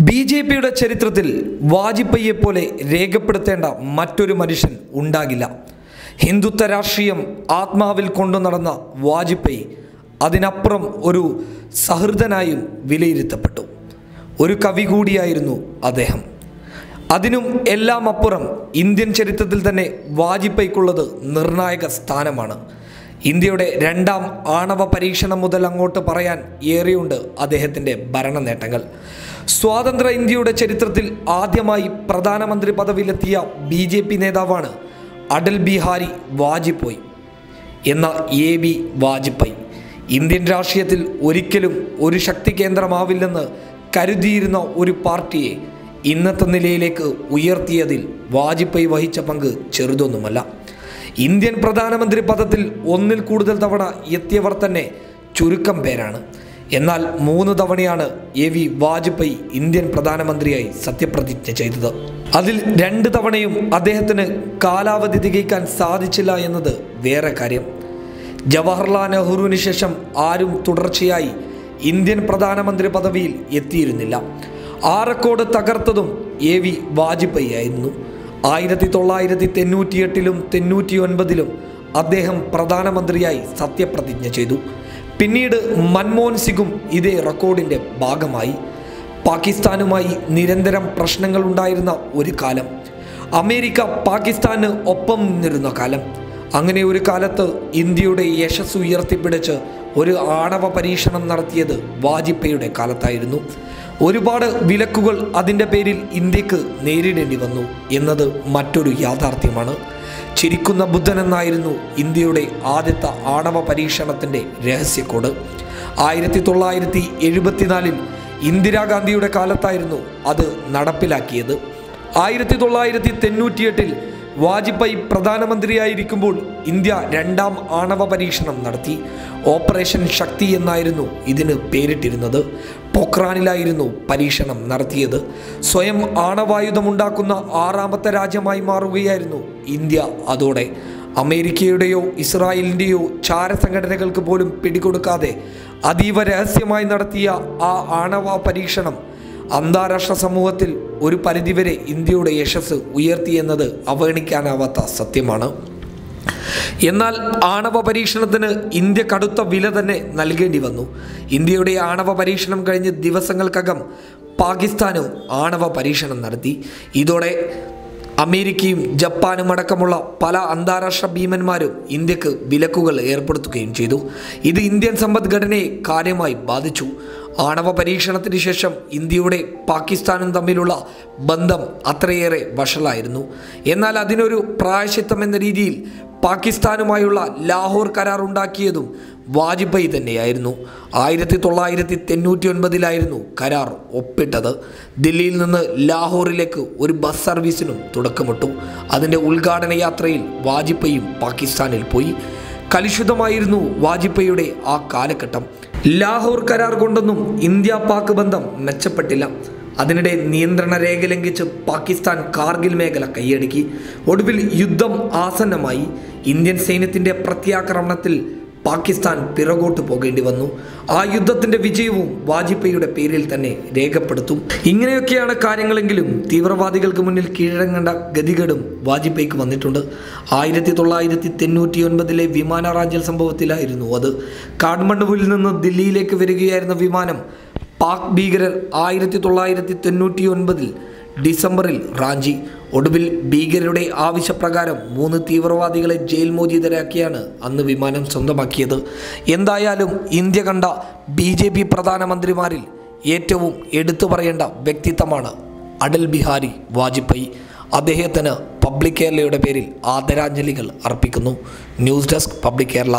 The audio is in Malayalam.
ബി ജെ പിയുടെ ചരിത്രത്തിൽ വാജ്പേയിയെ പോലെ രേഖപ്പെടുത്തേണ്ട മറ്റൊരു മനുഷ്യൻ ഉണ്ടാകില്ല. ഹിന്ദുത്വ രാഷ്ട്രീയം ആത്മാവിൽ കൊണ്ടു നടന്ന വാജ്പേയി അതിനപ്പുറം ഒരു സഹൃദനായും വിലയിരുത്തപ്പെട്ടു. ഒരു കവി കൂടിയായിരുന്നു അദ്ദേഹം. അതിനും എല്ലാം അപ്പുറം ഇന്ത്യൻ ചരിത്രത്തിൽ തന്നെ വാജ്പേയിക്കുള്ളത് നിർണായക സ്ഥാനമാണ്. ഇന്ത്യയുടെ രണ്ടാം ആണവ പരീക്ഷണം മുതൽ അങ്ങോട്ട് പറയാൻ ഏറെയുണ്ട് അദ്ദേഹത്തിന്റെ ഭരണ നേട്ടങ്ങൾ. സ്വാതന്ത്ര്യ ഇന്ത്യയുടെ ചരിത്രത്തിൽ ആദ്യമായി പ്രധാനമന്ത്രി പദവിയിലെത്തിയ ബി ജെ പി നേതാവാണ് അടൽ ബിഹാരി വാജ്പേയി. എന്ന എ ബി വാജ്പേയി ഇന്ത്യൻ രാഷ്ട്രീയത്തിൽ ഒരിക്കലും ഒരു ശക്തി കേന്ദ്രമാവില്ലെന്ന് കരുതിയിരുന്ന ഒരു പാർട്ടിയെ ഇന്നത്തെ നിലയിലേക്ക് ഉയർത്തിയതിൽ വാജ്പേയി വഹിച്ച പങ്ക് ചെറുതൊന്നുമല്ല. ഇന്ത്യൻ പ്രധാനമന്ത്രി പദത്തിൽ ഒന്നിൽ കൂടുതൽ തവണ എത്തിയവർ തന്നെ ചുരുക്കം പേരാണ്. എന്നാൽ മൂന്ന് തവണയാണ് എ വി വാജ്പേയി ഇന്ത്യൻ പ്രധാനമന്ത്രിയായി സത്യപ്രതിജ്ഞ ചെയ്തത്. അതിൽ രണ്ട് തവണയും അദ്ദേഹത്തിന് കാലാവധി തികയ്ക്കാൻ സാധിച്ചില്ല എന്നത് വേറെ കാര്യം. ജവഹർലാൽ നെഹ്റുവിന് ശേഷം ആരും തുടർച്ചയായി ഇന്ത്യൻ പ്രധാനമന്ത്രി പദവിയിൽ എത്തിയിരുന്നില്ല. ആ റെക്കോർഡ് തകർത്തതും എ വി വാജ്പേയി ആയിരുന്നു. ആയിരത്തി തൊള്ളായിരത്തി തൊണ്ണൂറ്റിയെട്ടിലും തൊണ്ണൂറ്റി ഒൻപതിലും അദ്ദേഹം പ്രധാനമന്ത്രിയായി സത്യപ്രതിജ്ഞ ചെയ്തു. പിന്നീട് മൻമോഹൻ സിംഗും ഇതേ റെക്കോർഡിന്റെ ഭാഗമായി. പാകിസ്ഥാനുമായി നിരന്തരം പ്രശ്നങ്ങൾ ഉണ്ടായിരുന്ന ഒരു കാലം. അമേരിക്ക പാകിസ്ഥാന് ഒപ്പം നിന്നിരുന്ന കാലം. അങ്ങനെ ഒരു കാലത്ത് ഇന്ത്യയുടെ യശസ് ഉയർത്തിപ്പിടിച്ച് ഒരു ആണവ പരീക്ഷണം നടത്തിയത് വാജ്പേയിയുടെ കാലത്തായിരുന്നു. ഒരുപാട് വിലക്കുകൾ അതിന്റെ പേരിൽ ഇന്ത്യയ്ക്ക് നേരിടേണ്ടി വന്നു എന്നത് മറ്റൊരു യാഥാർത്ഥ്യമാണ്. ചിരിക്കുന്ന ബുദ്ധൻ എന്നായിരുന്നു ഇന്ത്യയുടെ ആദ്യത്തെ ആണവ പരീക്ഷണത്തിന്റെ രഹസ്യക്കോട്. ആയിരത്തി തൊള്ളായിരത്തി എഴുപത്തിനാലിൽ ഇന്ദിരാഗാന്ധിയുടെ കാലത്തായിരുന്നു അത് നടപ്പിലാക്കിയത്. ആയിരത്തി തൊള്ളായിരത്തി തൊണ്ണൂറ്റിയെട്ടിൽ വാജ്പേയി പ്രധാനമന്ത്രിയായിരിക്കുമ്പോൾ ഇന്ത്യ രണ്ടാം ആണവ പരീക്ഷണം നടത്തി. ഓപ്പറേഷൻ ശക്തി എന്നായിരുന്നു ഇതിന് പേരിട്ടിരുന്നത്. പൊക്രാനിലായിരുന്നു പരീക്ഷണം നടത്തിയത്. സ്വയം ആണവായുധമുണ്ടാക്കുന്ന ആറാമത്തെ രാജ്യമായി മാറുകയായിരുന്നു ഇന്ത്യ. അതോടെ അമേരിക്കയുടെയോ ഇസ്രായേലിന്റെയോ ചാരസംഘടനകൾക്ക് പോലും പിടികൊടുക്കാതെ അതീവ രഹസ്യമായി നടത്തിയ ആ ആണവ പരീക്ഷണം അന്താരാഷ്ട്ര സമൂഹത്തിൽ ഒരു പരിധിവരെ ഇന്ത്യയുടെ യശസ് ഉയർത്തിയെന്നത് അവഗണിക്കാനാവാത്ത സത്യമാണ്. എന്നാൽ ആണവ പരീക്ഷണത്തിന് ഇന്ത്യ കടുത്ത വില തന്നെ നൽകേണ്ടി വന്നു. ഇന്ത്യയുടെ ആണവ പരീക്ഷണം കഴിഞ്ഞ് ദിവസങ്ങൾക്കകം പാകിസ്ഥാനും ആണവ പരീക്ഷണം നടത്തി. ഇതോടെ അമേരിക്കയും ജപ്പാനും അടക്കമുള്ള പല അന്താരാഷ്ട്ര ഭീമന്മാരും ഇന്ത്യയ്ക്ക് വിലക്കുകൾ ഏർപ്പെടുത്തുകയും ചെയ്തു. ഇത് ഇന്ത്യൻ സമ്പദ്ഘടനയെ കാര്യമായി ബാധിച്ചു. ആണവ പരീക്ഷണത്തിന് ശേഷം ഇന്ത്യയുടെ പാകിസ്ഥാനും തമ്മിലുള്ള ബന്ധം അത്രയേറെ വഷളായിരുന്നു. എന്നാൽ അതിനൊരു പ്രായശിത്തം എന്ന രീതിയിൽ പാകിസ്ഥാനുമായുള്ള ലാഹോർ കരാർ ഉണ്ടാക്കിയതും വാജ്പേയി തന്നെയായിരുന്നു. ആയിരത്തി തൊള്ളായിരത്തി തൊണ്ണൂറ്റി ഒൻപതിലായിരുന്നു കരാർ ഒപ്പിട്ടത്. ദില്ലിയിൽ നിന്ന് ലാഹോറിലേക്ക് ഒരു ബസ് സർവീസിനും തുടക്കമിട്ടു. അതിന്റെ ഉദ്ഘാടന യാത്രയിൽ വാജ്പേയിയും പാകിസ്ഥാനിൽ പോയി. കലുഷിതമായിരുന്നു വാജ്പേയിയുടെ ആ കാലഘട്ടം. ലാഹോർ കരാർ കൊണ്ടൊന്നും ഇന്ത്യ പാക് ബന്ധം മെച്ചപ്പെട്ടില്ല. അതിനിടെ നിയന്ത്രണ രേഖ ലംഘിച്ച് പാകിസ്ഥാൻ കാർഗിൽ മേഖല കൈയടക്കി. ഒടുവിൽ യുദ്ധം ആസന്നമായി. ഇന്ത്യൻ സൈന്യത്തിന്റെ പ്രത്യാക്രമണത്തിൽ പാകിസ്ഥാൻ പിറകോട്ട് പോകേണ്ടി വന്നു. ആ യുദ്ധത്തിന്റെ വിജയവും വാജ്പേയിയുടെ പേരിൽ തന്നെ രേഖപ്പെടുത്തും. ഇങ്ങനെയൊക്കെയാണ് കാര്യങ്ങളെങ്കിലും തീവ്രവാദികൾക്ക് മുന്നിൽ കീഴടങ്ങേണ്ട ഗതികേടും വാജ്പേയിക്ക് വന്നിട്ടുണ്ട്. ആയിരത്തി തൊള്ളായിരത്തി തൊണ്ണൂറ്റി ഒൻപതിലെ വിമാനറാഞ്ചൽ സംഭവത്തിലായിരുന്നു അത്. കാഠ്മണ്ഡുവിൽ നിന്ന് ദില്ലിയിലേക്ക് വരികയായിരുന്ന വിമാനം പാക് ഭീകരർ ആയിരത്തി തൊള്ളായിരത്തി തൊണ്ണൂറ്റി ഒൻപതിൽ ഡിസംബറിൽ റാഞ്ചി ഒടുവിൽ ഭീകരരുടെ ആവശ്യപ്രകാരം മൂന്ന് തീവ്രവാദികളെ ജയിൽ മോചിതരാക്കിയാണ് അന്ന് വിമാനം സ്വന്തമാക്കിയത്. എന്തായാലും ഇന്ത്യ കണ്ട ബി ജെ പി പ്രധാനമന്ത്രിമാരിൽ ഏറ്റവും എടുത്തു പറയേണ്ട വ്യക്തിത്വമാണ് അടൽ ബിഹാരി വാജ്പേയി. അദ്ദേഹത്തിന് പബ്ലിക് കേരളയുടെ പേരിൽ ആദരാഞ്ജലികൾ അർപ്പിക്കുന്നു. News desk public Kerala.